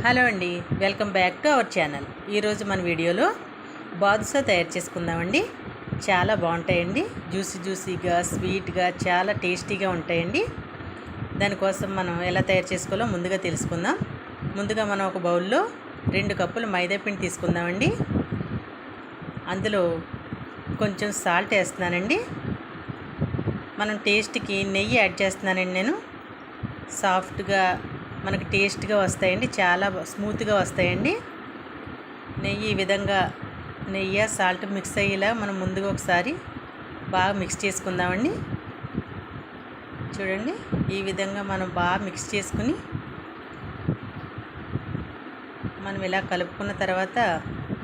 Hello అండి welcome back to our channel. ఈరోజు మన వీడియోలో బాదుషా తయారు చేసుకుందామండి. చాలా బాగుంటాయండి. జ్యూసీ జ్యూసీగా స్వీట్గా చాలా టేస్టీగా ఉంటాయండి. దానికోసం మనం ఎలా తయారు చేసుకోవాలో ముందుగా తెలుసుకుందాం. ముందుగా మనం ఒక బౌల్లో రెండు కప్పులు మైదాపిండి తీసుకుందామండి. అందులో కొంచెం సాల్ట్ వేస్తున్నానండి. మనం టేస్ట్కి నెయ్యి యాడ్ చేస్తున్నానండి నేను. సాఫ్ట్గా మనకు టేస్ట్గా వస్తాయండి చాలా స్మూత్గా వస్తాయండి. నెయ్యి ఈ విధంగా నెయ్యి సాల్ట్ మిక్స్ అయ్యేలా మనం ముందుగా ఒకసారి బాగా మిక్స్ చేసుకుందామండి. చూడండి ఈ విధంగా మనం బాగా మిక్స్ చేసుకుని మనం ఇలా కలుపుకున్న తర్వాత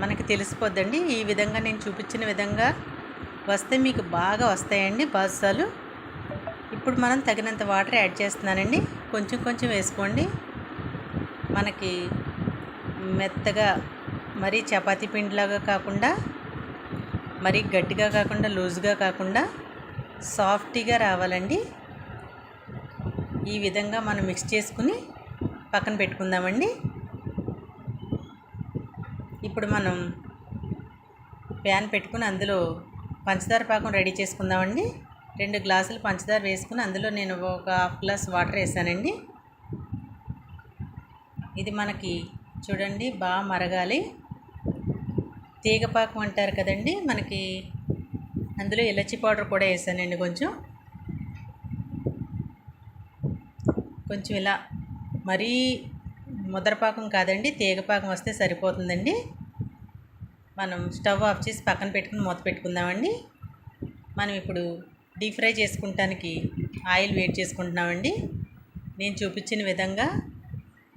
మనకి తెలిసిపోద్దండి ఈ విధంగా నేను చూపించిన విధంగా వస్తే మీకు బాగా వస్తాయండి బాదుసాలు ఇప్పుడు మనం తగినంత వాటర్ యాడ్ చేస్తున్నానండి. కొంచెం కొంచెం వేసుకోండి. మనకి మెత్తగా మరీ చపాతీ పిండిలాగా కాకుండా మరీ గట్టిగా కాకుండా లూజ్గా కాకుండా సాఫ్టీగా రావాలండి. ఈ విధంగా మనం మిక్స్ చేసుకుని పక్కన పెట్టుకుందామండి. ఇప్పుడు మనం ప్యాన్ పెట్టుకుని అందులో పంచదార పాకం రెడీ చేసుకుందామండి. రెండు గ్లాసులు పంచదార వేసుకుని అందులో నేను ఒక హాఫ్ గ్లాస్ వాటర్ వేసానండి. ఇది మనకి చూడండి బాగా మరగాలి. తీగపాకం అంటారు కదండి మనకి అందులో ఇలచి పౌడర్ కూడా వేసానండి కొంచెం. కొంచెం ఇలా మరీ ముద్రపాకం కాదండి తీగపాకం వస్తే సరిపోతుందండి. మనం స్టవ్ ఆఫ్ చేసి పక్కన పెట్టుకుని మూత పెట్టుకుందామండి. మనం ఇప్పుడు డీప్ ఫ్రై చేసుకుంటానికి ఆయిల్ వేడి చేసుకుంటున్నామండి. నేను చూపించిన విధంగా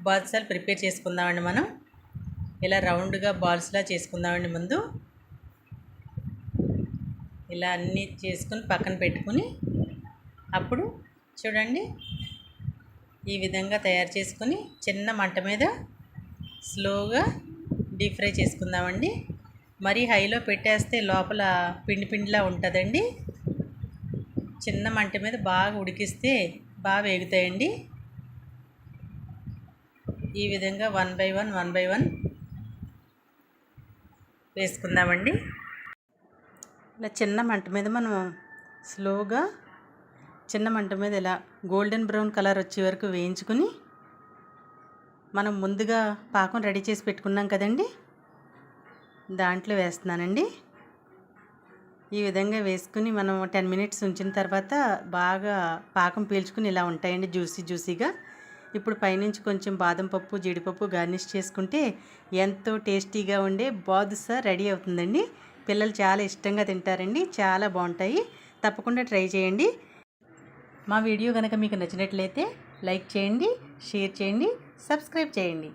బాల్సాలు ప్రిపేర్ చేసుకుందామండి మనం. ఇలా రౌండ్గా బాల్స్లా చేసుకుందామండి ముందు. ఇలా అన్నీ చేసుకుని పక్కన పెట్టుకుని అప్పుడు చూడండి. ఈ విధంగా తయారు చేసుకుని చిన్న మంట మీద స్లోగా డీప్ ఫ్రై చేసుకుందామండి. మరీ హైలో పెట్టేస్తే లోపల పిండి పిండిలా ఉంటుందండి. చిన్న మంట మీద బాగా ఉడికిస్తే బాగా వేగుతాయండి. ఈ విధంగా one by one one by one వేసుకుందామండి. ఇలా చిన్న మంట మీద మనం స్లోగా చిన్న మంట మీద ఇలా గోల్డెన్ బ్రౌన్ కలర్ వచ్చే వరకు వేయించుకుని మనం ముందుగా పాకం రెడీ చేసి పెట్టుకున్నాం కదండి. దాంట్లో వేస్తున్నానండి. ఈ విధంగా వేసుకుని మనం టెన్ మినిట్స్ ఉంచిన తర్వాత బాగా పాకం పీల్చుకుని ఇలా ఉంటాయండి జ్యూసీ జ్యూసీగా. ఇప్పుడు పైనుంచి కొంచెం బాదం పప్పు జీడిపప్పు గార్నిష్ చేసుకుంటే ఎంతో టేస్టీగా ఉండే బాదుసా రెడీ అవుతుందండి. పిల్లలు చాలా ఇష్టంగా తింటారండి. చాలా బాగుంటాయి. తప్పకుండా ట్రై చేయండి. మా వీడియో కనుక మీకు నచ్చినట్లయితే లైక్ చేయండి షేర్ చేయండి సబ్స్క్రైబ్ చేయండి.